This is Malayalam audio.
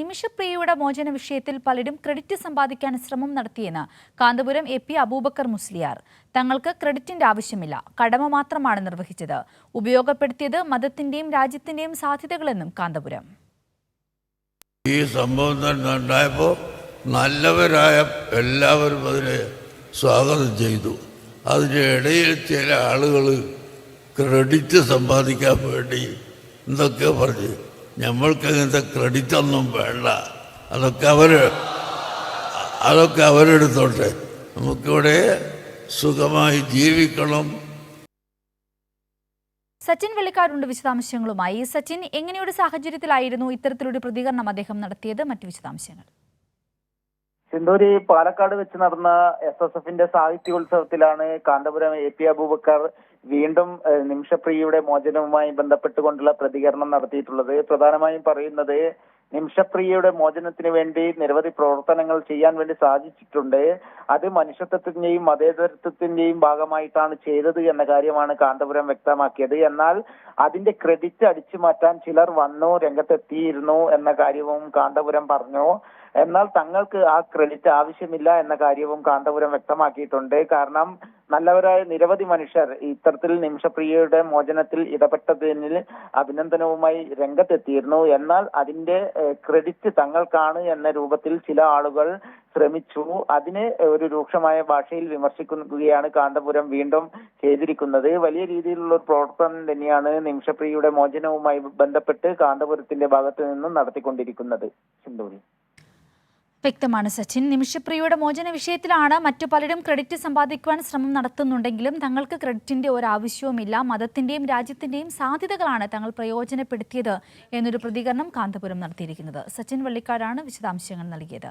നിമിഷപ്രിയയുടെ മോചന വിഷയത്തിൽ പലരും ക്രെഡിറ്റ് സമ്പാദിക്കാൻ ശ്രമം നടത്തിയെന്ന് കാന്തപുരം എ പി അബൂബക്കർ മുസ്ലിയാർ. തങ്ങൾക്ക് ക്രെഡിറ്റിന്റെ ആവശ്യമില്ല കടമ മാത്രമാണ് നിർവഹിച്ചത്. ഉപയോഗപ്പെടുത്തിയത് മതത്തിന്റെയും രാജ്യത്തിന്റെയും സാധ്യതകളെന്നും കാന്തപുരം. ഈ സംഭവം തന്നെ ഉണ്ടായപ്പോൾ നല്ലവരായ എല്ലാവരും അതിനെ സ്വാഗതം ചെയ്തു. അതിന്റെ ഇടയിൽ ചില ആളുകൾ ക്രെഡിറ്റ് സമ്പാദിക്കാൻ വേണ്ടി എന്തൊക്കെയോ പറഞ്ഞു. നമ്മൾക്ക് അങ്ങനത്തെ ക്രെഡിറ്റ് ഒന്നും വേണ്ട. അതൊക്കെ അവർ അതൊക്കെ അവരെടുത്തോട്ടെ. നമുക്കിവിടെ സുഖമായി ജീവിക്കണം. സച്ചിൻ വെള്ളിക്കാരുണ്ട് വിശദാംശങ്ങളുമായി. സച്ചിൻ എങ്ങനെയൊരു സാഹചര്യത്തിലായിരുന്നു ഇത്തരത്തിലൊരു പ്രതികരണം അദ്ദേഹം നടത്തിയത്? മറ്റു വിശദാംശങ്ങൾ. സിന്ദൂരി പാലക്കാട് വെച്ച് നടന്ന എസ് എസ് എഫിന്റെ സാഹിത്യോത്സവത്തിലാണ് കാന്തപുരം എ പി അബൂബക്കർ വീണ്ടും നിമിഷപ്രിയയുടെ മോചനവുമായി ബന്ധപ്പെട്ടുകൊണ്ടുള്ള പ്രതികരണം നടത്തിയിട്ടുള്ളത്. പ്രധാനമായും പറയുന്നത് നിമിഷപ്രിയയുടെ മോചനത്തിന് വേണ്ടി നിരവധി പ്രവർത്തനങ്ങൾ ചെയ്യാൻ വേണ്ടി സാധിച്ചിട്ടുണ്ട്. അത് മനുഷ്യത്വത്തിന്റെയും മതേതരത്വത്തിന്റെയും ഭാഗമായിട്ടാണ് ചെയ്തത് എന്ന കാര്യമാണ് കാന്തപുരം വ്യക്തമാക്കിയത്. എന്നാൽ അതിന്റെ ക്രെഡിറ്റ് അടിച്ചു മാറ്റാൻ ചിലർ വന്നു രംഗത്തെത്തിയിരുന്നു എന്ന കാര്യവും കാന്തപുരം പറഞ്ഞു. എന്നാൽ തങ്ങൾക്ക് ആ ക്രെഡിറ്റ് ആവശ്യമില്ല എന്ന കാര്യവും കാന്തപുരം വ്യക്തമാക്കിയിട്ടുണ്ട്. കാരണം നല്ലവരായ നിരവധി മനുഷ്യർ ഇത്തരത്തിൽ നിമിഷപ്രിയയുടെ മോചനത്തിൽ ഇടപെട്ടതിന് അഭിനന്ദനവുമായി രംഗത്തെത്തിയിരുന്നു. എന്നാൽ അതിന്റെ ക്രെഡിറ്റ് തങ്ങൾക്കാണ് എന്ന രൂപത്തിൽ ചില ആളുകൾ ശ്രമിച്ചു. അതിനെ ഒരു രൂക്ഷമായ ഭാഷയിൽ വിമർശിക്കുകയാണ് കാന്തപുരം വീണ്ടും ചെയ്തിരിക്കുന്നത്. വലിയ രീതിയിലുള്ള ഒരു പ്രവർത്തനം തന്നെയാണ് നിമിഷപ്രിയയുടെ മോചനവുമായി ബന്ധപ്പെട്ട് കാന്തപുരത്തിന്റെ ഭാഗത്ത് നിന്നും നടത്തിക്കൊണ്ടിരിക്കുന്നത്. സിന്ധൂരി. വ്യക്തമാണ് സച്ചിൻ. നിമിഷപ്രിയയുടെ മോചന വിഷയത്തിലാണ് മറ്റു പലരും ക്രെഡിറ്റ് സമ്പാദിക്കുവാൻ ശ്രമം നടത്തുന്നുണ്ടെങ്കിലും തങ്ങൾക്ക് ക്രെഡിറ്റിന്റെ ഒരു ആവശ്യവുമില്ല മതത്തിന്റെയും രാജ്യത്തിന്റെയും സാധ്യതകളാണ് തങ്ങൾ പ്രയോജനപ്പെടുത്തിയത് എന്നൊരു പ്രതികരണം കാന്തപുരം നടത്തിയിരിക്കുന്നത്. സച്ചിൻ വള്ളിക്കാടാണ് വിശദാംശങ്ങൾ നൽകിയത്.